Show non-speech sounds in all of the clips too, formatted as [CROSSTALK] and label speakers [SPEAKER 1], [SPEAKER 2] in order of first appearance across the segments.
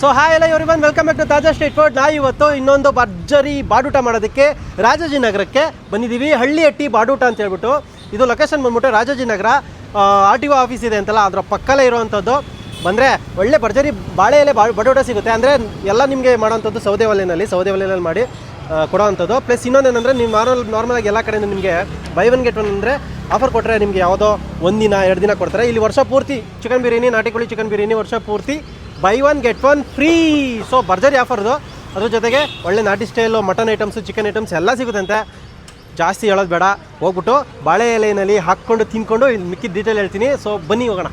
[SPEAKER 1] So hi ಎಲ್ಲ everybody welcome back to Taaza street food ನಾ ಇವತ್ತು ಇನ್ನೊಂದು ಭರ್ಜರಿ ಬಾಡೂಟ ಮಾಡೋದಕ್ಕೆ ರಾಜಾಜಿನಗರಕ್ಕೆ ಬಂದಿದ್ದೀವಿ. ಹಳ್ಳಿ ಹಟ್ಟಿ ಬಾಡೂಟ ಅಂತ ಹೇಳ್ಬಿಟ್ಟು. ಇದು ಲೊಕೇಶನ್ ಬಂದ್ಬಿಟ್ಟು Rajajinagar R T O office ಇದೆ ಅಂತಲ್ಲ, ಅದರ ಪಕ್ಕಲೇ ಇರುವಂಥದ್ದು ಬಂದರೆ ಒಳ್ಳೆ ಭರ್ಜರಿ ಬಾಳೆ ಎಲೆ ಬಾ, ಬಡೂಟ ಸಿಗುತ್ತೆ. ಅಂದರೆ ಎಲ್ಲ ನಿಮಗೆ ಮಾಡೋವಂಥದ್ದು ಸೌದೆ ಒಲೆಯಲ್ಲಿ ಸೌದೆ ಒಲೆಯಲ್ಲಿ ಮಾಡಿ ಕೊಡೋವಂಥದ್ದು. ಪ್ಲಸ್ ಇನ್ನೊಂದೇನೆಂದರೆ, ನೀವು ನಾರ್ಮಲ್ ನಾರ್ಮಲಾಗಿ ಎಲ್ಲ ಕಡೆಯಿಂದ ನಿಮಗೆ ಬೈ ಒನ್ ಗೆಟ್ ಒನ್ ಅಂದರೆ ಆಫರ್ ಕೊಟ್ಟರೆ ನಿಮಗೆ ಯಾವುದೋ ಒಂದಿನ, ಎರಡು ದಿನ ಕೊಡ್ತಾರೆ. ಇಲ್ಲಿ ವರ್ಷ ಪೂರ್ತಿ ಚಿಕನ್ ಬಿರಿಯಾನಿ ನಾಟಿ ಕೋಳಿ ಚಿಕನ್ ಬಿರಿಯಾನಿ ವರ್ಷ ಪೂರ್ತಿ buy one get one free so ಭರ್ಜರಿ ಆಫರ್ದು ಅದ್ರ ಜೊತೆಗೆ ಒಳ್ಳೆ ನಾಟಿ style mutton items chicken items ಎಲ್ಲ ಸಿಗುತ್ತಂತೆ. ಜಾಸ್ತಿ ಹೇಳೋದು ಬೇಡ. ಹೋಗ್ಬಿಟ್ಟು ಬಾಳೆ ಎಲೆಯಲ್ಲಿ ಹಾಕ್ಕೊಂಡು, ತಿನ್ಕೊಂಡು ಇಲ್ಲಿ ಮಿಕ್ಕಿದ ಡೀಟೇಲ್ ಹೇಳ್ತೀನಿ. ಸೊ ಬನ್ನಿ ಹೋಗೋಣ.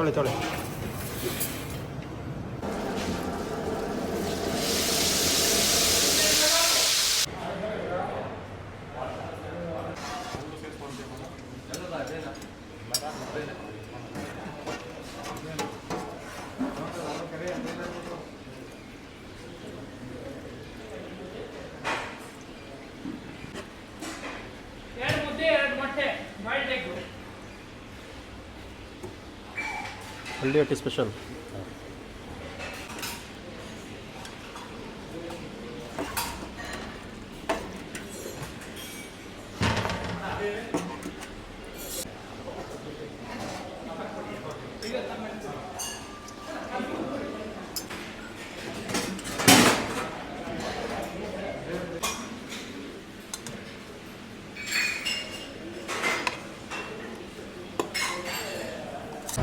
[SPEAKER 2] Chole, chole.
[SPEAKER 1] ಹಳ್ಳಿ ಹಟ್ಟಿ ಸ್ಪೆಷಲ್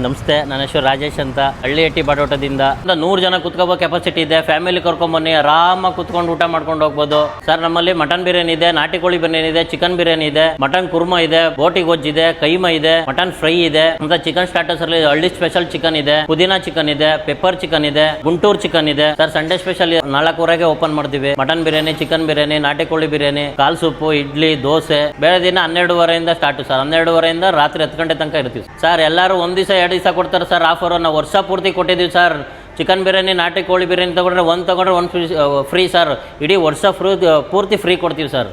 [SPEAKER 3] ನಮಸ್ತೆ, ನನ್ನ ಹೆಸರು ರಾಜೇಶ್ ಅಂತ. ಹಳ್ಳಿ ಹಟ್ಟಿ ಬಾಡೋಟದಿಂದ ನೂರು ಜನ ಕುತ್ಕೋಬೋ ಕೆಪಾಸಿಟಿ ಇದೆ. ಫ್ಯಾಮಿಲಿ ಕರ್ಕೊಂಬನ್ನಿ ಆರಾಮಾಗಿ ಕುತ್ಕೊಂಡು ಊಟ ಮಾಡ್ಕೊಂಡು ಹೋಗ್ಬೋದು. ಸರ್ ನಮ್ಮಲ್ಲಿ ಮಟನ್ ಬಿರಿಯಾನಿ ಇದೆ, ನಾಟಿ ಕೋಳಿ ಬಿರಿಯಾನಿ ಇದೆ ಚಿಕನ್ ಬಿರಿಯಾನಿ ಇದೆ ಮಟನ್ ಕುರ್ಮಾ ಇದೆ, ಬೋಟಿ ಗೊಜ್ಜು ಇದೆ, ಕೈಮ ಇದೆ ಮಟನ್ ಫ್ರೈ ಇದೆ. ಅಂತ ಚಿಕನ್ ಸ್ಟಾರ್ಟರ್ಸ್ ಅಲ್ಲಿ ಹಳ್ಳಿ ಸ್ಪೆಷಲ್ ಚಿಕನ್ ಇದೆ, ಪುದೀನಾ ಚಿಕನ್ ಇದೆ ಪೆಪ್ಪರ್ ಚಿಕನ್ ಇದೆ, ಗುಂಟೂರ್ ಚಿಕನ್ ಇದೆ. ಸರ್ ಸಂಡೇ ಸ್ಪೆಷಲ್ ನಾಲ್ಕೂವರೆಗೆ ಓಪನ್ ಮಾಡ್ತೀವಿ. ಮಟನ್ ಬಿರಿಯಾನಿ ಚಿಕನ್ ಬಿರಿಯಾನಿ ನಾಟಿ ಕೋಳಿ ಬಿರಿಯಾನಿ ಕಾಲ್ ಸೂಪು, ಇಡ್ಲಿ, ದೋಸೆ. ಬೇರೆ ದಿನ ಹನ್ನೆರಡುವರೆಯಿಂದ ಸ್ಟಾರ್ಟ್ ಸರ್ ಹನ್ನೆರಡುವರೆಯಿಂದ ರಾತ್ರಿ ಹತ್ತು ಗಂಟೆ ತನಕ ಇರ್ತೀವಿ. ಸರ್ ಎಲ್ಲರೂ ಒಂದ್ ದಿವಸ ಎರಡು ದಿವಸ ಕೊಡ್ತಾರೆ ಸರ್ ಆಫರ್ ನಾವು ವರ್ಷ ಪೂರ್ತಿ ಕೊಟ್ಟಿದ್ದೀವಿ ಸರ್. ಚಿಕನ್ ಬಿರಿಯಾನಿ ನಾಟಿ ಕೋಳಿ ಬಿರಿಯಾನಿ ತಗೊಂಡ್ರೆ ಒಂದು ತೊಗೊಂಡ್ರೆ ಒಂದು ಫ್ರೀ ಫ್ರೀ ಸರ್. ಇಡೀ ವರ್ಷ ಫ್ರೂ ಪೂರ್ತಿ ಫ್ರೀ ಕೊಡ್ತೀವಿ ಸರ್.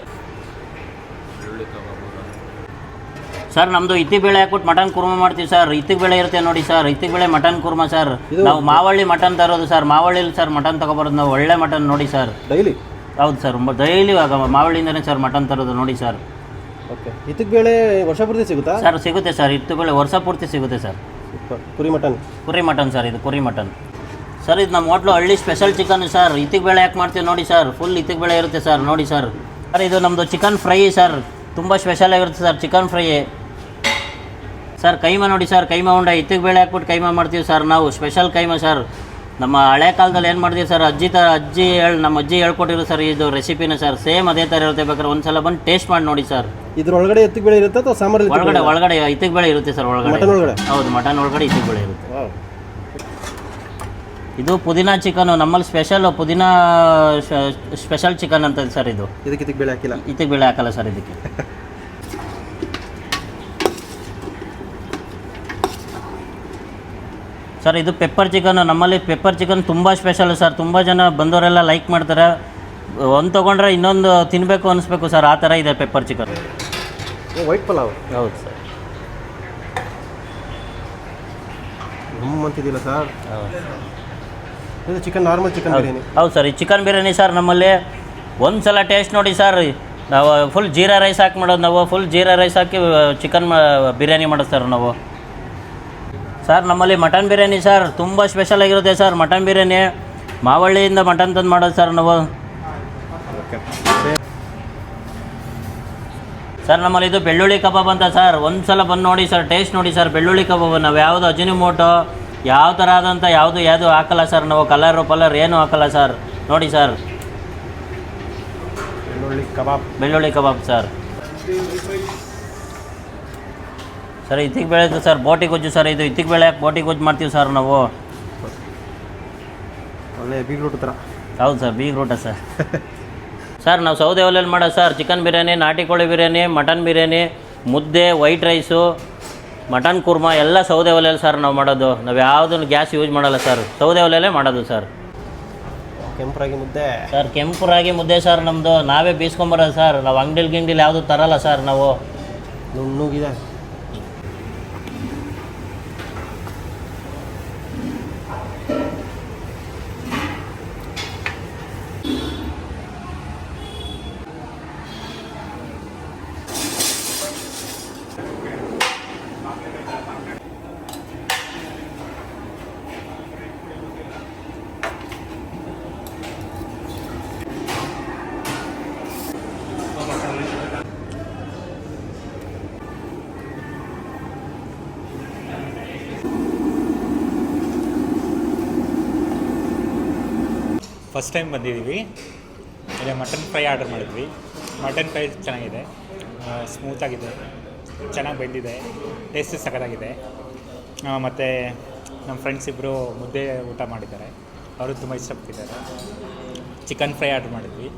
[SPEAKER 3] ಸರ್ ನಮ್ದು ಇತ್ತಿ ಬೇಳೆ ಹಾಕ್ಬಿಟ್ಟು ಮಟನ್ ಕುರ್ಮಾ ಮಾಡ್ತೀವಿ ಸರ್. ಇತ್ತಿಗೆ ಬೇಳೆ ಇರುತ್ತೆ ನೋಡಿ ಸರ್. ಇತ್ತಿಗೆ ಬೇಳೆ ಮಟನ್ ಕುರ್ಮಾ ಸರ್. ನಾವು ಮಾವಳ್ಳಿ ಮಟನ್ ತರೋದು ಸರ್. ಮಾವಳ್ಳಿಲಿ ಸರ್ ಮಟನ್ ತಗೊಬರೋದು ನಾವು. ಒಳ್ಳೆ ಮಟನ್ ನೋಡಿ ಸರ್.
[SPEAKER 1] ಡೈಲಿ?
[SPEAKER 3] ಹೌದು ಸರ್. ಡೈಲಿ ಮಾವಳ್ಳಿಯಿಂದನೇ ಸರ್ ಮಟನ್ ತರೋದು ನೋಡಿ ಸರ್.
[SPEAKER 1] ಓಕೆ. ಇತ್ತಿಗೆ ಬೇಳೆ ವರ್ಷ ಪೂರ್ತಿ ಸಿಗುತ್ತಾ?
[SPEAKER 3] ಸರ್ ಸಿಗುತ್ತೆ ಸರ್. ಇತ್ತು ಬೇಳೆ ವರ್ಷ ಪೂರ್ತಿ ಸಿಗುತ್ತೆ ಸರ್.
[SPEAKER 1] ಕುರಿ ಮಟನ್.
[SPEAKER 3] ಕುರಿ ಮಟನ್ ಸರ್, ಇದು ಕುರಿ ಮಟನ್. ಸರ್, ಇದು ನಮ್ಮ ಹೋಟ್ಲು ಹಳ್ಳಿ ಸ್ಪೆಷಲ್ ಚಿಕನ್ ಸರ್. ಇತ್ತಿಗೆ ಬೇಳೆ ಯಾಕೆ ಮಾಡ್ತೀವಿ ನೋಡಿ ಸರ್. ಫುಲ್ ಇತ್ತಿಗೆ ಬೇಳೆ ಇರುತ್ತೆ ಸರ್, ನೋಡಿ ಸರ್. ಸರ್, ಇದು ನಮ್ಮದು ಚಿಕನ್ ಫ್ರೈ ಸರ್. ತುಂಬ ಸ್ಪೆಷಲ್ ಆಗಿರುತ್ತೆ sir chicken fry sir, keema ನೋಡಿ ಸರ್, ಕೈಮಾ ಉಂಡ. ಇತ್ತಿಗೆ ಬೇಳೆ ಹಾಕ್ಬಿಟ್ಟು ಕೈಮಾ ಮಾಡ್ತೀವಿ ಸರ್ ನಾವು. Special keema sir. ನಮ್ಮ ಹಳೆ ಕಾಲದಲ್ಲಿ ಏನು ಮಾಡಿದ್ವಿ ಸರ್? ಅಜ್ಜಿ ತ ಅಜ್ಜಿ ಹೇಳಿ ನಮ್ಮ ಅಜ್ಜಿ ಹೇಳ್ಕೊಟ್ಟಿರೋ ಸರ್ ಇದು ರೆಸಿಪಿನ ಸರ್. ಸೇಮ್ ಅದೇ ಥರ ಇರುತ್ತೆ ಬೇಕಾದ್ರೆ ಒಂದ್ಸಲ ಬಂದು ಟೇಸ್ಟ್ ಮಾಡಿ ನೋಡಿ ಸರ್.
[SPEAKER 1] ಇದ್ರೊಳಗಡೆ ಎತ್ತಿಗೆ ಬೆಳೆ ಇರುತ್ತೆ ಅಥವಾ ಸಾಂಬಾರು
[SPEAKER 3] ಒಳಗಡೆ? ಒಳಗಡೆ ಇತ್ತಿಗೆ ಬೆಳೆ ಇರುತ್ತೆ ಸರ್ ಒಳಗಡೆ.
[SPEAKER 1] ಮಟನ್ ಒಳಗಡೆ?
[SPEAKER 3] ಹೌದು ಮಟನ್ ಒಳಗಡೆ ಇತ್ತಿಗೆ ಬೆಳೆ ಇರುತ್ತೆ. ಇದು ಪುದೀನಾ ಚಿಕನ್ ನಮ್ಮಲ್ಲಿ ಸ್ಪೆಷಲ್ ಪುದೀನಾ ಸ್ಪೆಷಲ್ ಚಿಕನ್ ಅಂತ ಸರ್ ಇದು.
[SPEAKER 1] ಇದಕ್ಕೆ ಇದಕ್ಕೆ ಬೆಳೆ ಹಾಕಿಲ್ಲ.
[SPEAKER 3] ಇತ್ತಿಗೆ ಬೆಳೆ ಹಾಕಲ್ಲ ಸರ್ ಇದಕ್ಕೆ. [LAUGHS] ಸರ್ ಇದು ಪೆಪ್ಪರ್ ಚಿಕನ್ ನಮ್ಮಲ್ಲಿ ಪೆಪ್ಪರ್ ಚಿಕನ್ ತುಂಬ ಸ್ಪೆಷಲ್ ಸರ್. ತುಂಬ ಜನ ಬಂದವರೆಲ್ಲ ಲೈಕ್ ಮಾಡ್ತಾರೆ. ಒಂದು ತೊಗೊಂಡ್ರೆ ಇನ್ನೊಂದು ತಿನ್ನಬೇಕು ಅನಿಸ್ಬೇಕು ಸರ್ ಆ ಥರ ಇದೆ ಪೆಪ್ಪರ್ ಚಿಕನ್
[SPEAKER 1] ವೈಟ್ ಪಲಾವ್?
[SPEAKER 3] ಹೌದು ಸರ್.
[SPEAKER 1] ಅಂತಿದ್ದಿಲ್ಲ ಸರ್? ಇದು ಚಿಕನ್ ನಾರ್ಮಲ್ ಚಿಕನ್ ಬಿರಿಯಾನಿ.
[SPEAKER 3] ಹೌದು ಸರ್ ಈ ಚಿಕನ್ ಬಿರಿಯಾನಿ ಸರ್ ನಮ್ಮಲ್ಲಿ ಒಂದು ಸಲ ಟೇಸ್ಟ್ ನೋಡಿ ಸರ್ ನಾವು ಫುಲ್ ಜೀರಾ ರೈಸ್ ಹಾಕಿ ಮಾಡೋದು ನಾವು ಫುಲ್ ಜೀರಾ ರೈಸ್ ಹಾಕಿ ಚಿಕನ್ ಬಿರಿಯಾನಿ ಮಾಡೋದು ಸರ್ ನಾವು. ಸರ್ ನಮ್ಮಲ್ಲಿ ಮಟನ್ ಬಿರಿಯಾನಿ ಸರ್ ತುಂಬ ಸ್ಪೆಷಲ್ ಆಗಿರುತ್ತೆ ಸರ್ ಮಟನ್ ಬಿರಿಯಾನಿ ಮಾವಳ್ಳಿಯಿಂದ ಮಟನ್ ತಂದು ಮಾಡೋದು ಸರ್ ನಾವು. ಸರ್ ನಮ್ಮಲ್ಲಿ ಇದು ಬೆಳ್ಳುಳ್ಳಿ ಕಬಾಬ್ ಅಂತ ಸರ್ ಒಂದು ಸಲ ಬಂದು ನೋಡಿ ಸರ್ ಟೇಸ್ಟ್ ನೋಡಿ ಸರ್ ಬೆಳ್ಳುಳ್ಳಿ ಕಬಾಬ್. ನಾವು ಯಾವುದು ಅಜಿನಿಮೋಟೋ ಯಾವ ಥರ ಆದಂಥ ಯಾವುದು ಯಾವುದು ಹಾಕಲ್ಲ ಸರ್ ನಾವು ಕಲರು ಪಲರ್ ಏನೂ ಹಾಕಲ್ಲ ಸರ್ ನೋಡಿ ಸರ್
[SPEAKER 1] ಬೆಳ್ಳುಳ್ಳಿ ಕಬಾಬ್.
[SPEAKER 3] ಬೆಳ್ಳುಳ್ಳಿ ಕಬಾಬ್ ಸರ್ ಸರ್ ಇತ್ತಿಗೆ ಬೆಳೆದು ಸರ್ ಬೋಟಿ ಗೊಜ್ಜು ಸರ್ ಇದು ಇತ್ತಿಗೆ ಬೆಳೆ ಯಾಕೆ ಬೋಟಿ ಗೊಜ್ಜು ಮಾಡ್ತೀವಿ ಸರ್ ನಾವು?
[SPEAKER 1] ಒಳ್ಳೆ ಬೀಗ್ರೂಟ್ ಥರ
[SPEAKER 3] ಹೌದು ಸರ್ ಬೀಗ್ ರೂಟ ಸರ್. ಸರ್ ನಾವು ಸೌದೆ ಒಲೆಯಲ್ಲಿ ಮಾಡೋದು ಸರ್ ಚಿಕನ್ ಬಿರಿಯಾನಿ ನಾಟಿ ಕೋಳಿ ಬಿರಿಯಾನಿ ಮಟನ್ ಬಿರಿಯಾನಿ ಮುದ್ದೆ ವೈಟ್ ರೈಸು ಮಟನ್ ಕುರ್ಮಾ ಎಲ್ಲ ಸೌದೆ ಒಲೆಯಲ್ಲಿ ಸರ್ ನಾವು ಮಾಡೋದು. ನಾವು ಯಾವುದನ್ನು ಗ್ಯಾಸ್ ಯೂಸ್ ಮಾಡಲ್ಲ ಸರ್ ಸೌದೆ ಒಲೆಯಲ್ಲೇ ಮಾಡೋದು ಸರ್.
[SPEAKER 1] ಕೆಂಪು ರಾಗಿ ಮುದ್ದೆ.
[SPEAKER 3] ಸರ್ ಕೆಂಪು ರಾಗಿ ಮುದ್ದೆ ಸರ್ ನಮ್ಮದು ನಾವೇ ಬೀಸ್ಕೊಂಬರೋದು ಸರ್ ನಾವು ಅಂಗಡಿಲಿ ಗಿಂಡಿಲಿ ಯಾವುದು ತರಲ್ಲ ಸರ್ ನಾವು.
[SPEAKER 1] ನುಣ್ಣಗಿದೆ
[SPEAKER 4] ಫಸ್ಟ್ ಟೈಮ್ ಬಂದಿದ್ದೀವಿ. ಇಲ್ಲಿ ಮಟನ್ ಫ್ರೈ ಆರ್ಡರ್ ಮಾಡಿದ್ವಿ. ಮಟನ್ ಫ್ರೈ ಚೆನ್ನಾಗಿದೆ. ಸ್ಮೂತಾಗಿದೆ ಚೆನ್ನಾಗಿ ಬೆಂದಿದೆ. ಟೇಸ್ಟ್ ಸಖತ್ತಾಗಿದೆ. ಮತ್ತು ನಮ್ಮ ಫ್ರೆಂಡ್ಸ್ ಇಬ್ಬರು ಮುದ್ದೆ ಊಟ ಮಾಡಿದ್ದಾರೆ. ಅವರು ತುಂಬ ಇಷ್ಟಪಟ್ಟಿದ್ದಾರೆ. ಚಿಕನ್ ಫ್ರೈ ಆರ್ಡರ್ ಮಾಡಿದ್ವಿ.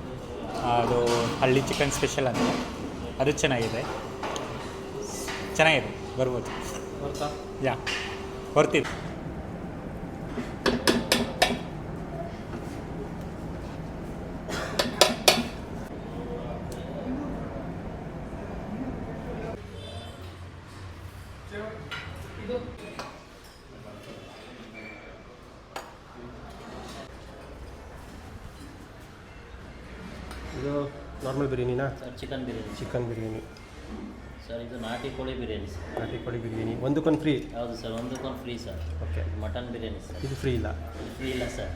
[SPEAKER 4] ಅದು ಹಳ್ಳಿ ಚಿಕನ್ ಸ್ಪೆಷಲ್ ಅಂತ. ಅದು ಚೆನ್ನಾಗಿದೆ. ಚೆನ್ನಾಗಿದೆ. ಬರ್ಬೋದು. ಯಾ ಬರ್ತೀವಿ
[SPEAKER 1] ಇದು normal ಬಿರಿಯಾನಿನಾ?
[SPEAKER 3] Sir chicken biryani.
[SPEAKER 1] Chicken biryani.
[SPEAKER 3] Sir ಇದು ನಾಟಿ ಕೋಳಿ ಬಿರಿಯಾನಿ ಸರ್.
[SPEAKER 1] ನಾಟಿ ಕೋಳಿ ಬಿರಿಯಾನಿ. ಒಂದಕ್ಕೊಂದು ಫ್ರೀ?
[SPEAKER 3] ಹೌದು ಸರ್ ಒಂದಕ್ಕೊಂದು free sir.
[SPEAKER 1] Okay.
[SPEAKER 3] Mutton biryani sir.
[SPEAKER 1] ಇದು ಫ್ರೀ ಇಲ್ಲ?
[SPEAKER 3] ಫ್ರೀ ಇಲ್ಲ sir.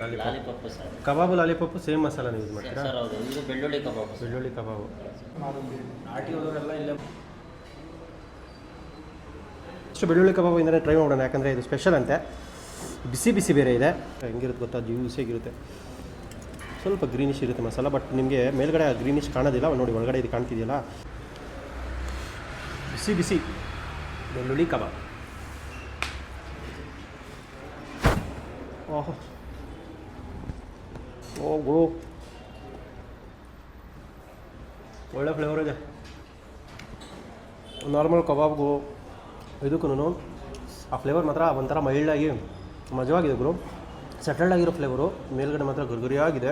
[SPEAKER 1] Lollipop.
[SPEAKER 3] Lollipop sir.
[SPEAKER 1] Kebab lollipop same ಮಸಾಲಾನ use ಮಾಡ್ತೀರಾ?
[SPEAKER 3] ಸರ್ ಹೌದು. ಇದು ಬೆಳ್ಳುಳ್ಳಿ ಕಬಾಬ್
[SPEAKER 1] ಬೆಳ್ಳುಳ್ಳಿ ಕಬಾಬು. ನಾಟಿ ಹೋದವರೆಲ್ಲ ಇಲ್ಲೇ ಇಷ್ಟು ಬೆಳ್ಳುಳ್ಳಿ ಕಬಾಬು ಇಂದಲೇ ಟ್ರೈ ಮಾಡೋಣ ಯಾಕಂದರೆ ಇದು ಸ್ಪೆಷಲ್ ಅಂತೆ. ಬಿಸಿ ಬಿಸಿ ಬೇರೆ ಇದೆ. ಹೆಂಗಿರುತ್ತೆ ಗೊತ್ತಾ? ಜ್ಯೂಸಿಯಾಗಿರುತ್ತೆ. ಸ್ವಲ್ಪ ಗ್ರೀನಿಶ್ ಇರುತ್ತೆ ಮಸಾಲ ಬಟ್ ನಿಮಗೆ ಮೇಲ್ಗಡೆ ಗ್ರೀನಿಶ್ ಕಾಣೋದಿಲ್ಲ. ನೋಡಿ, ಒಳಗಡೆ ಇದು ಕಾಣ್ತಿದೆಯಲ್ಲ? ಬಿಸಿ ಬಿಸಿ. ಬೆಳ್ಳುಳ್ಳಿ ಕಬಾಬ್. ಓಹೋ. ಓ ಒಳ್ಳೆ ಫ್ಲೇವರ್ ಇದೆ. ನಾರ್ಮಲ್ ಕಬಾಬ್ಗೂ ಇದಕ್ಕೂ ಆ ಫ್ಲೇವರ್ ಮಾತ್ರ ಒಂಥರ ಮೈಲ್ಡಾಗಿ ಮಜವಾಗಿದೆ ಗುರು? ಸೆಟಲ್ಡ್ ಆಗಿರೋ ಫ್ಲೇವರು ಮೇಲ್ಗಡೆ ಮಾತ್ರ ಗುರುಗುರಿಯಾಗಿದೆ.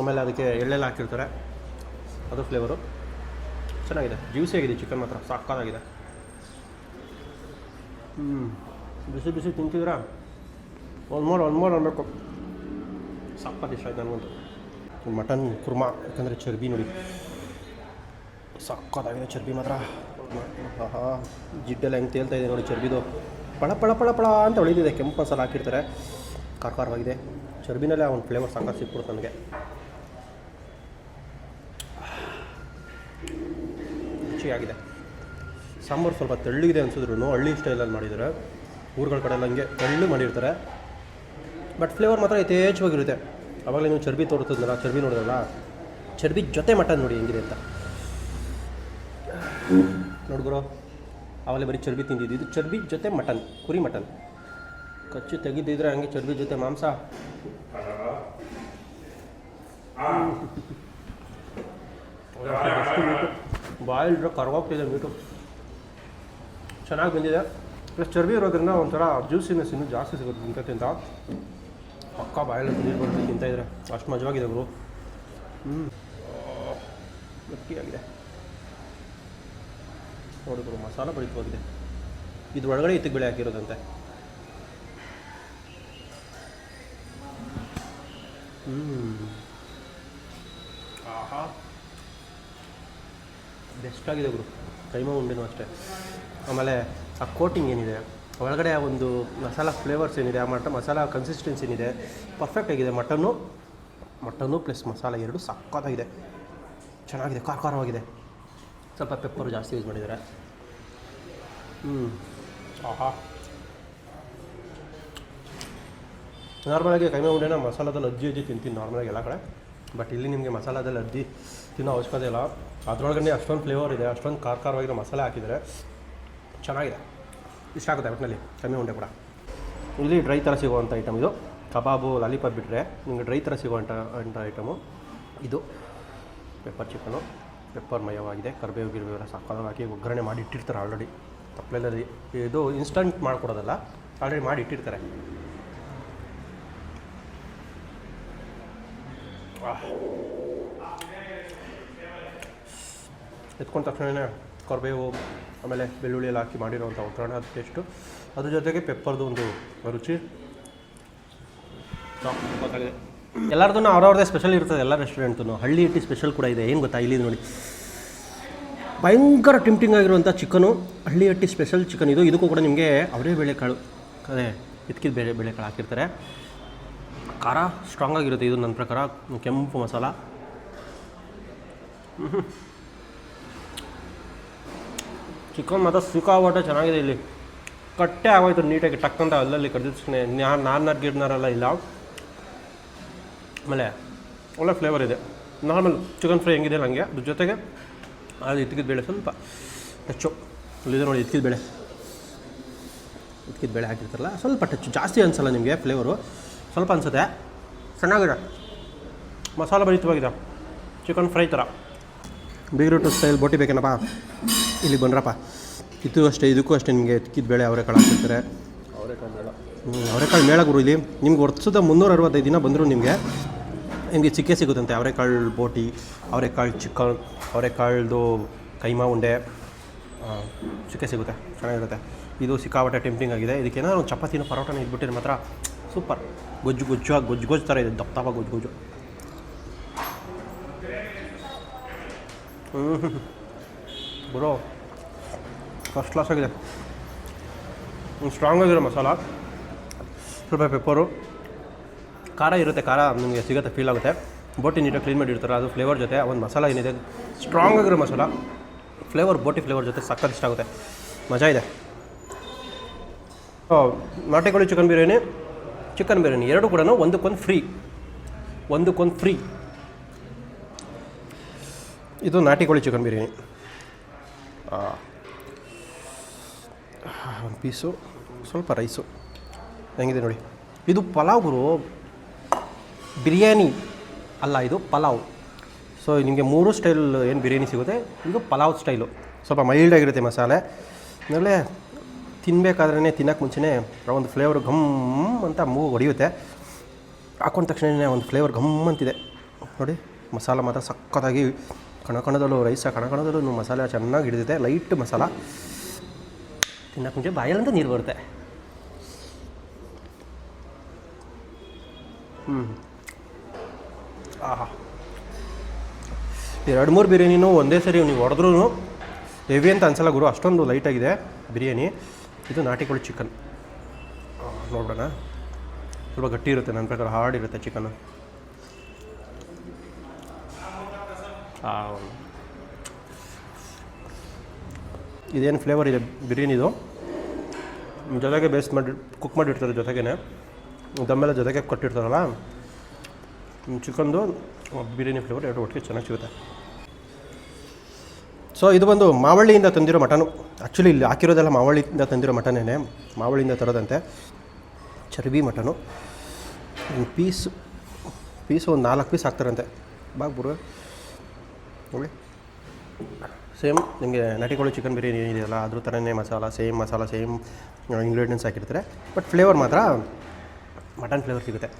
[SPEAKER 1] ಆಮೇಲೆ ಅದಕ್ಕೆ ಎಳ್ಳೆಲ್ಲ ಹಾಕಿರ್ತಾರೆ. ಅದು ಫ್ಲೇವರು ಚೆನ್ನಾಗಿದೆ. ಜ್ಯೂಸಿ ಆಗಿದೆ ಚಿಕನ್ ಮಾತ್ರ. ಸಾಕಾಗಿದೆ. ಹ್ಞೂ ಬಿಸಿ ಬಿಸಿ ತಿಂತಿದ್ರಾ ಒಂದು ಮೋರ್ ಒಂದು ಮೋರ್ ಅನ್ಬೇಕು. ಸಾಕಾದ ಇಷ್ಟ ಆಯ್ತು ನನಗಂತೂ ಮಟನ್ ಕುರ್ಮಾ, ಯಾಕಂದರೆ ಚರ್ಬಿ ನೋಡಿ. ಸಕ್ಕತ್ತಾಗಿದೆ ಚರ್ಬಿ ಮಾತ್ರ. ಆಹಾ, ಜಿಡ್ಡೆಲ್ಲ ಹೆಂಗೆ ತೇಲ್ತಾ ಇದೆ ನೋಡಿ ಚರ್ಬಿದು. ಪಳ ಪಳ ಪಳ ಪಳ ಅಂತ ಹೊಳಿದಿದೆ ಕೆಂಪು ಮಸಾಲ ಹಾಕಿರ್ತಾರೆ. ಖಾರ ಖಾರವಾಗಿದೆ. ಚರ್ಬಿನಲ್ಲೇ ಒಂದು ಫ್ಲೇವರ್ ಸಾಕಾಗಿ ಸಿಕ್ಬಿಡುತ್ತೆ ನನಗೆ. ರುಚಿಯಾಗಿದೆ. ಸಾಂಬಾರು ಸ್ವಲ್ಪ ತೆಳ್ಳಗಿದೆ ಅನ್ಸಿದ್ರು. ಹಳ್ಳಿ ಸ್ಟೈಲಲ್ಲಿ ಮಾಡಿದ್ದಾರೆ ಊರುಗಳ ಕಡೆ ಎಲ್ಲ ಹಂಗೆ ತೆಳ್ಳು ಮಾಡಿರ್ತಾರೆ. ಬಟ್ ಫ್ಲೇವರ್ ಮಾತ್ರ ಯಥೇಚ್ಛವಾಗಿರುತ್ತೆ. ಆವಾಗಲೇ ನೀವು ಚರ್ಬಿ ತೋರಿಸಿದ್ನಲ್ಲ, ಚರ್ಬಿ ನೋಡಿದ್ರಲ್ಲ? ಚರ್ಬಿ ಜೊತೆ ಮಟನ್ ನೋಡಿ ಹೆಂಗಿದೆ ಅಂತ. ನೋಡ್ಗುರು ಆವಾಗಲೇ ಬರೀ ಚರ್ಬಿ ತಿಂದಿದ್ದು. ಇದು ಚರ್ಬಿ ಜೊತೆ ಮಟನ್, ಕುರಿ ಮಟನ್. ಕಚ್ಚು ತೆಗೆದಿದ್ರೆ ಹಂಗೆ ಚರ್ಬಿ ಜೊತೆ ಮಾಂಸ. ಬಾಯಿಲ್ಡ್ರೆ ಕರ್ಗೋಗ್ತಿದೆ ಮೀಟು ಚೆನ್ನಾಗಿ ಬಂದಿದೆ. ಪ್ಲಸ್ ಚರ್ಬಿ ಇರೋದ್ರಿಂದ ಒಂಥರ ಜ್ಯೂಸಿನೆಸ್ ಇನ್ನೂ ಜಾಸ್ತಿ ಸಿಗುತ್ತೆ ತಿಂತ ತಿಂತ. ಪಕ್ಕ ಬಾಯಲ್ಲಿ ನೀರು ಬರುತ್ತೆ ತಿಂತಾಯಿದ್ರೆ ಅಷ್ಟು ಮಜವಾಗಿದೆ ಗುರು. ಹ್ಞೂ ಗಟ್ಟಿಯಾಗಿದೆ. ನೋಡಿ ಗುರು, ಮಸಾಲ ಬಳಿತವಾಗಿದೆ ಇದು ಒಳಗಡೆ ಇತ್ತಿಗೆ ಬೆಳೆ ಹಾಕಿರೋದಂತೆ. ಆಹಾ. ಬೆಸ್ಟ್ ಆಗಿದೆ ಗುರು. ಕೈಮ ಉಂಡೆನೂ ಅಷ್ಟೇ. ಆಮೇಲೆ ಆ ಕೋಟಿಂಗ್ ಏನಿದೆ? ಒಳಗಡೆ ಆ ಒಂದು ಮಸಾಲ ಫ್ಲೇವರ್ಸ್ ಏನಿದೆ? ಆ ಮಟ ಮಸಾಲ ಕನ್ಸಿಸ್ಟೆನ್ಸಿ ಏನಿದೆ? ಪರ್ಫೆಕ್ಟ್ ಆಗಿದೆ. ಮಟನ್ನು ಮಟನ್ನು ಪ್ಲಸ್ ಮಸಾಲ ಎರಡು ಸಕ್ಕತ್ತಾಗಿದೆ. ಚೆನ್ನಾಗಿದೆ. ಖಾರ ಖಾರವಾಗಿದೆ. ಸ್ವಲ್ಪ ಪೆಪ್ಪರು ಜಾಸ್ತಿ ಯೂಸ್ ಮಾಡಿದ್ದಾರೆ. ಹ್ಞೂ ಆಹಾ. ನಾರ್ಮಲಾಗಿ ಕೈಮೆ ಉಂಡೆನ ಮಸಾಲದಲ್ಲಿ ಅಜ್ಜಿ ಅಜ್ಜಿ ತಿಂತೀನಿ ನಾರ್ಮಲಾಗಿ ಎಲ್ಲ ಕಡೆ. ಬಟ್ ಇಲ್ಲಿ ನಿಮಗೆ ಮಸಾಲದಲ್ಲಿ ಅಜ್ಜಿ ತಿನ್ನೋ ಅವಶ್ಯಕತೆ ಇಲ್ಲ. ಅದರೊಳಗಡೆ ಅಷ್ಟೊಂದು ಫ್ಲೇವರ್ ಇದೆ, ಅಷ್ಟೊಂದು ಖಾರ ಖಾರವಾಗಿರೋ ಮಸಾಲೆ ಹಾಕಿದರೆ ಚೆನ್ನಾಗಿದೆ. ಇಷ್ಟ ಆಗುತ್ತೆ ಒಟ್ಟಿನಲ್ಲಿ, ಕಮ್ಮಿ ಉಂಡೆ ಕೂಡ. ಇಲ್ಲಿ ಡ್ರೈ ಥರ ಸಿಗುವಂಥ ಐಟಮ್ ಇದು. ಕಬಾಬು ಲಾಲಿಪಾಪ್ ಬಿಟ್ಟರೆ ನಿಮಗೆ ಡ್ರೈ ಥರ ಸಿಗುವಂಥ ಅಂಥ ಐಟಮು ಇದು. ಪೆಪ್ಪರ್ ಚಿಕನು ಪೆಪ್ಪರ್ ಮಯವಾಗಿದೆ, ಕರ್ಬೇವು, ಗಿರ್ಬೇವು ಎಲ್ಲ ಹಾಕಿ ಒಗ್ಗರಣೆ ಮಾಡಿ ಇಟ್ಟಿರ್ತಾರೆ ಆಲ್ರೆಡಿ ತಪ್ಪಲೆಲ್ಲ ಇದು ಇನ್ಸ್ಟಂಟ್ ಮಾಡ್ಕೊಡೋದಲ್ಲ ಆಲ್ರೆಡಿ ಮಾಡಿ ಇಟ್ಟಿರ್ತಾರೆ. ಎತ್ಕೊಂಡ ತಕ್ಷಣವೇ ಕರಿಬೇವು ಆಮೇಲೆ ಬೆಳ್ಳುಳ್ಳಿ ಎಲ್ಲ ಹಾಕಿ ಮಾಡಿರೋವಂಥ ಒಗ್ಗರಣೆ. ಅದು ಟೇಸ್ಟು ಅದ್ರ ಜೊತೆಗೆ ಪೆಪ್ಪರ್ದು ಒಂದು ರುಚಿ. ಎಲ್ಲರದೂ ಅವ್ರವ್ರದ್ದೇ ಸ್ಪೆಷಲ್ ಇರ್ತದೆ ಎಲ್ಲ ರೆಸ್ಟೋರೆಂಟು ಹಳ್ಳಿ ಇಟ್ಟಿ ಸ್ಪೆಷಲ್ ಕೂಡ ಇದೆ ಏನು ಗೊತ್ತಾ? ಇಲ್ಲಿ ನೋಡಿ. ಭಯಂಕರ ಟಿಮ್ಟಿಂಗ್ ಆಗಿರುವಂಥ ಚಿಕನು ಹಳ್ಳಿ ಹಟ್ಟಿ ಸ್ಪೆಷಲ್ ಚಿಕನ್ ಇದು. ಇದಕ್ಕೂ ಕೂಡ ನಿಮಗೆ ಅವರೇ ಬೇಳೆಕಾಳು ಅದೇ ಇದ್ಕಿದ ಬೇಳೆ ಬೇಳೆಕಾಳು ಹಾಕಿರ್ತಾರೆ. ಖಾರ ಸ್ಟ್ರಾಂಗ್ ಆಗಿರುತ್ತೆ ಇದು ನನ್ನ ಪ್ರಕಾರ. ಕೆಂಪು ಮಸಾಲ. ಚಿಕನ್ ಮಾತ್ರ ಸಿಕ್ಕಾಗೋಟ ಚೆನ್ನಾಗಿದೆ ಇಲ್ಲಿ. ಕಟ್ಟೆ ಆಗೋಯ್ತು ನೀಟಾಗಿ, ಟಕ್ಕಂತ ಅಲ್ಲಲ್ಲಿ ಕಡ್ದಿಸ್ಕೊಂಡೆ ನಾರ್ನರ್ ಗಿಡ್ನಾರಲ್ಲ ಇಲ್ಲ. ಆಮೇಲೆ ಒಳ್ಳೆ ಫ್ಲೇವರ್ ಇದೆ. ನಾರ್ಮಲ್ ಚಿಕನ್ ಫ್ರೈ ಹೆಂಗಿದೆ ನನಗೆ ಅದ್ರ ಜೊತೆಗೆ ಅದು ಇದ್ಕಿದ ಬೇಳೆ ಸ್ವಲ್ಪ ಟಚ್ಚು. ಇಲ್ಲಿದೆ ನೋಡಿ, ಇತ್ಕಿದ ಬೇಳೆ. ಇತ್ಕಿದ ಬೇಳೆ ಹಾಕಿರ್ತಾರಲ್ಲ, ಸ್ವಲ್ಪ ಟಚ್ಚು. ಜಾಸ್ತಿ ಅನಿಸಲ್ಲ ನಿಮಗೆ ಫ್ಲೇವರು ಸ್ವಲ್ಪ ಅನಿಸುತ್ತೆ. ಚೆನ್ನಾಗಿದೆ ಮಸಾಲ ಭರಿತವಾಗಿದೆ ಚಿಕನ್ ಫ್ರೈ ಥರ. ಬೀಗ್ರೂಟ್ ಸ್ಟೈಲ್ ಬೋಟಿ ಬೇಕೇನಪ್ಪ? ಇಲ್ಲಿ ಬಂದ್ರಪ್ಪ. ಇದು ಅಷ್ಟೇ ಇದಕ್ಕೂ ಅಷ್ಟೇ ನಿಮಗೆ ತಿಕ್ಕಿದ ಬೇಳೆ ಅವರೆಕಾಳು ಹಾಕಿರ್ತಾರೆ ಅವರೆಕಾಳು ಮೇಳ. ಅವರೆಕಾಳು ಮೇಳ ಗುರು ಇಲ್ಲಿ. ನಿಮ್ಗೆ ವರ್ಷದ ಮುನ್ನೂರ ಅರವತ್ತೈದು ದಿನ ಬಂದರೂ ನಿಮಗೆ. ನಿಮಗೆ ಚಿಕ್ಕೆ ಸಿಗುತ್ತಂತೆ. ಅವರೆಕಾಳು ಬೋಟಿ ಅವರೆಕಾಳು ಚಿಕನ್ ಅವರೆಕಾಳ್ದು ಕೈಮಾ ಉಂಡೆ. ಸಿಕ್ಕೇ ಚಿಕ್ಕೆ ಸಿಗುತ್ತೆ. ಚೆನ್ನಾಗಿರುತ್ತೆ. ಇದು ಸಿಕ್ಕಾಪಟ್ಟೆ ಟೆಂಪ್ಟಿಂಗ್ ಆಗಿದೆ. ಇದಕ್ಕೆ ಏನಾದ್ರು ಒಂದು ಚಪಾತಿನ ಪರೋಟನ ಇದ್ಬಿಟ್ಟಿದ್ರೆ ಮಾತ್ರ ಸೂಪರ್. ಗೊಜ್ಜು ಗೊಜ್ಜು ಗೊಜ್ಜು ಗೊಜ್ಜು ಥರ ಇದೆ, ದಪ್ಪ ಗೊಜ್ಜು ಗೊಜ್ಜು. ಬ್ರೋ ಫಸ್ಟ್ ಕ್ಲಾಸ್ ಆಗಿದೆ. ಸ್ಟ್ರಾಂಗ್ ಆಗಿರೋ ಮಸಾಲ. ಸ್ವಲ್ಪ ಪೆಪ್ಪರು ಖಾರ ಇರುತ್ತೆ, ಖಾರ ನಿಮಗೆ ಸಿಗುತ್ತೆ ಫೀಲ್ ಆಗುತ್ತೆ. ಬೋಟಿ ನೀಟಾಗಿ ಕ್ಲೀನ್ ಮಾಡಿರ್ತಾರೆ ಅದು ಫ್ಲೇವರ್ ಜೊತೆ ಒಂದು ಮಸಾಲ ಏನಿದೆ ಸ್ಟ್ರಾಂಗ್ ಆಗಿರೋ ಮಸಾಲ. ಫ್ಲೇವರ್ ಬೋಟಿ ಫ್ಲೇವರ್ ಜೊತೆ ಸಕ್ಕತ್ ಇಷ್ಟ ಆಗುತ್ತೆ. ಮಜಾ ಇದೆ. ನಾಟಿ ಕೋಳಿ ಚಿಕನ್ ಬಿರಿಯಾನಿ ಚಿಕನ್ ಬಿರಿಯಾನಿ, ಎರಡು ಕೂಡ ಒಂದಕ್ಕೊಂದು ಫ್ರೀ. ಒಂದಕ್ಕೊಂದು ಫ್ರೀ. ಇದು ನಾಟಿ ಕೋಳಿ ಚಿಕನ್ ಬಿರಿಯಾನಿ. ಒಂದು ಪೀಸು, ಸ್ವಲ್ಪ ರೈಸು. ಹೆಂಗಿದೆ ನೋಡಿ. ಇದು ಪಲಾವ್ ಗುರು. ಬಿರಿಯಾನಿ ಅಲ್ಲ, ಇದು ಪಲಾವ್. ಸೊ ನಿಮಗೆ ಮೂರು ಸ್ಟೈಲ್ ಏನು ಬಿರಿಯಾನಿ ಸಿಗುತ್ತೆ? ಇದು ಪಲಾವ್ ಸ್ಟೈಲು ಸ್ವಲ್ಪ ಮೈಲ್ಡ್ ಆಗಿರುತ್ತೆ ಮಸಾಲೆ. ಆಮೇಲೆ ತಿನ್ನಬೇಕಾದ್ರೇ ತಿನ್ನೋಕೆ ಮುಂಚೆನೇ ಒಂದು ಫ್ಲೇವರ್ ಘಮ್ ಅಂತ ಮೂಗು ಹೊಡೆಯುತ್ತೆ ಹಾಕೊಂಡ ತಕ್ಷಣ ಒಂದು ಫ್ಲೇವರ್ ಘಮ್ ಅಂತಿದೆ. ನೋಡಿ, ಮಸಾಲ ಮಾತ್ರ ಸಕ್ಕತ್ತಾಗಿ ಕಣ ಕಣದಲ್ಲೂ ರೈಸ ಕಣ ಕಣದಲ್ಲೂ ಮಸಾಲೆ ಚೆನ್ನಾಗಿ ಹಿಡಿದಿದೆ ಲೈಟ್ ಮಸಾಲ. ತಿನ್ನೋಕೆ ಮುಂಚೆ ಬಾಯಲ್ಲಂತ ನೀರು ಬರುತ್ತೆ. ಹ್ಞೂ ಆಹಾ. ಎರಡು ಮೂರು ಬಿರಿಯಾನಿನೂ ಒಂದೇ ಸರಿ ನೀವು ಹೊಡೆದ್ರೂ ಹೆವಿ ಅಂತ ಅನ್ಸಲ್ಲ ಗುರು, ಅಷ್ಟೊಂದು ಲೈಟಾಗಿದೆ ಬಿರಿಯಾನಿ. ಇದು ನಾಟಿ ಕೋಳಿ ಚಿಕನ್ ನೋಡೋಣ ಸ್ವಲ್ಪ ಗಟ್ಟಿ ಇರುತ್ತೆ ನನ್ನ ಪ್ರಕಾರ ಹಾರ್ಡ್ ಇರುತ್ತೆ ಚಿಕನ್ ಇದೇನು ಫ್ಲೇವರ್ ಇದೆ ಬಿರಿಯಾನಿದು ಜೊತೆಗೆ ಬೇಸ್ ಮಾಡಿ ಕುಕ್ ಮಾಡಿರ್ತಾರೆ ಜೊತೆಗೇ ದಮ್ಮೆಲ್ಲ ಜೊತೆಗೆ ಕೊಟ್ಟಿರ್ತಾರಲ್ಲ ಚಿಕನ್ದು ಬಿರಿಯಾನಿ ಫ್ಲೇವರ್ ಎರಡು ಒಟ್ಟಿಗೆ ಚೆನ್ನಾಗಿ ಸಿಗುತ್ತೆ. ಸೊ ಇದು ಬಂದು ಮಾವಳ್ಳಿಯಿಂದ ತಂದಿರೋ ಮಟನು ಆ್ಯಕ್ಚುಲಿ ಇಲ್ಲಿ ಹಾಕಿರೋದೆಲ್ಲ ಮಾವಳ್ಳಿಯಿಂದ ತಂದಿರೋ ಮಟನೇ ಮಾವಳ್ಳಿಯಿಂದ ತರೋದಂತೆ. ಚರ್ಬಿ ಮಟನು ಪೀಸ್, ಪೀಸು ಒಂದು ನಾಲ್ಕು ಪೀಸ್ ಹಾಕ್ತಾರಂತೆ. ಬಾಗ್ ಬರುವ ನೋಡಿ. ಸೇಮ್ ನಿಮಗೆ ನಾಟಿಕೋಳಿ ಚಿಕನ್ ಬಿರಿಯಾನಿ ಇದೆಯಲ್ಲ ಅದ್ರ ಥರನೇ masala same masala same ingredients ಹಾಕಿರ್ತಾರೆ. ಬಟ್ ಫ್ಲೇವರ್ ಮಾತ್ರ ಮಟನ್ ಫ್ಲೇವರ್ ಸಿಗುತ್ತೆ.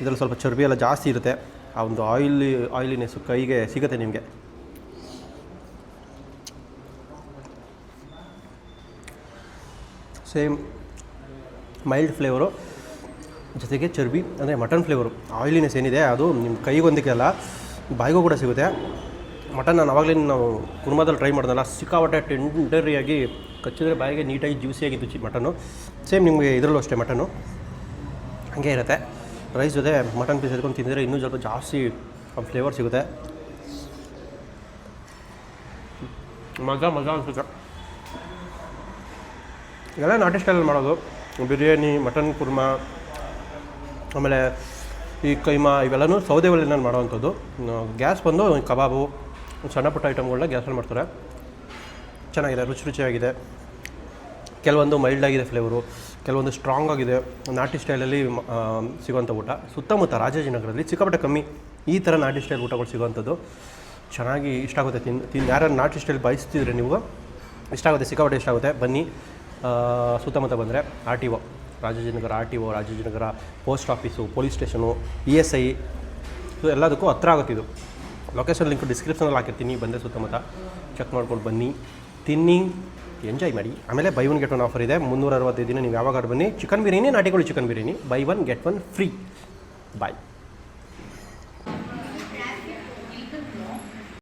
[SPEAKER 1] ಇದರಲ್ಲಿ ಸ್ವಲ್ಪ ಚರ್ಬಿ ಎಲ್ಲ ಜಾಸ್ತಿ ಇರುತ್ತೆ. ಆ ಒಂದು ಆಯಿಲಿ ಆಯಿಲಿನೆಸ್ಸು ಕೈಗೆ ಸಿಗುತ್ತೆ ನಿಮಗೆ. ಸೇಮ್ ಮೈಲ್ಡ್ ಫ್ಲೇವರು, ಜೊತೆಗೆ ಚರ್ಬಿ, ಅಂದರೆ ಮಟನ್ ಫ್ಲೇವರು. ಆಯಿಲಿನೆಸ್ ಏನಿದೆ, ಅದು ನಿಮ್ಮ ಕೈಗೊಂದಕ್ಕೆಲ್ಲ ಬಾಯಿಗೂ ಕೂಡ ಸಿಗುತ್ತೆ. ಮಟನ್ ನಾನು ಆವಾಗಲೇ ನಾವು ಕುರ್ಮಾದಲ್ಲಿ ಟ್ರೈ ಮಾಡಿದಲ್ಲ ಸಿಕ್ಕಾಪಟ್ಟೆ ಟೆಂಡರಿಯಾಗಿ ಕಚ್ಚಿದ್ರೆ ಬಾಯಿಗೆ ನೀಟಾಗಿ ಜ್ಯೂಸಿಯಾಗಿತ್ತು ಚಿ ಮಟನ್ನು. ಸೇಮ್ ನಿಮಗೆ ಇದರಲ್ಲೂ ಅಷ್ಟೇ ಮಟನ್ನು. ಹಾಗೆ ಇರುತ್ತೆ. ರೈಸ್ ಜೊತೆ ಮಟನ್ ಪೀಸ್ ಎತ್ಕೊಂಡು ತಿಂದರೆ ಇನ್ನೂ ಸ್ವಲ್ಪ ಜಾಸ್ತಿ ಫ್ಲೇವರ್ ಸಿಗುತ್ತೆ. ಮಜಾ ಮಜಾ ಅನ್ಸುತ್ತೆ. ಎಲ್ಲ ನಾಟಿ ಸ್ಟೈಲಲ್ಲಿ ಮಾಡೋದು. ಬಿರಿಯಾನಿ, ಮಟನ್, ಕುರ್ಮಾ, ಆಮೇಲೆ ಈ ಕೈಮಾ ಇವೆಲ್ಲನೂ ಸೌದೆ ಒಲೆನಲ್ಲಿ ಮಾಡೋವಂಥದ್ದು. ಗ್ಯಾಸ್ ಬಂದು ಕಬಾಬು, ಸಣ್ಣ ಪುಟ್ಟ ಐಟಮ್ಗಳನ್ನ ಗ್ಯಾಸಲ್ಲಿ ಮಾಡ್ತಾರೆ. ಚೆನ್ನಾಗಿದೆ, ರುಚಿ ರುಚಿಯಾಗಿದೆ. ಕೆಲವೊಂದು ಮೈಲ್ಡ್ ಆಗಿದೆ ಫ್ಲೇವರು ಕೆಲವೊಂದು ಸ್ಟ್ರಾಂಗ್ ಆಗಿದೆ. ನಾಟಿ ಸ್ಟೈಲಲ್ಲಿ ಸಿಗುವಂಥ ಊಟ. ಸುತ್ತಮುತ್ತ ರಾಜಾಜಿನಗರದಲ್ಲಿ ಸಿಕ್ಕಾಪಟ್ಟೆ ಕಮ್ಮಿ ಈ ಥರ ನಾಟಿ ಸ್ಟೈಲ್ ಊಟಗಳು ಸಿಗುವಂಥದ್ದು. ಚೆನ್ನಾಗಿ ಇಷ್ಟ ಆಗುತ್ತೆ ತಿನ್ ತಿನ್ ಯಾರು ನಾಟಿ ಸ್ಟೈಲ್ ಬಯಸ್ತಿದ್ರೆ ನೀವು, ಇಷ್ಟ ಆಗುತ್ತೆ, ಸಿಕ್ಕಾಪಟ್ಟೆ ಇಷ್ಟ ಆಗುತ್ತೆ, ಬನ್ನಿ. ಸುತ್ತಮುತ್ತ ಬಂದರೆ R T O, Rajajinagar R T O, Rajajinagar post office, police station, E S I, ಇದು ಎಲ್ಲದಕ್ಕೂ ಹತ್ರ ಆಗುತ್ತೆ ಇದು. ಲೊಕೇಶನ್ ಲಿಂಕ್ ಡಿಸ್ಕ್ರಿಪ್ಷನಲ್ಲಿ ಹಾಕಿರ್ತೀನಿ ಬಂದೆ ಸುತ್ತಮುತ್ತ. ಚೆಕ್ ಮಾಡ್ಕೊಂಡು ಬನ್ನಿ. ತಿನ್ನಿ ಎಂಜಾಯ್ ಮಾಡಿ. ಆಮೇಲೆ buy one get one offer ಇದೆ. ಮುನ್ನೂರ ಅರವತ್ತೈದು ದಿನ ನೀವು ಯಾವಾಗ ಬನ್ನಿ. Chicken biryani ನಾಟಿಗಳು chicken biryani buy one get one free bye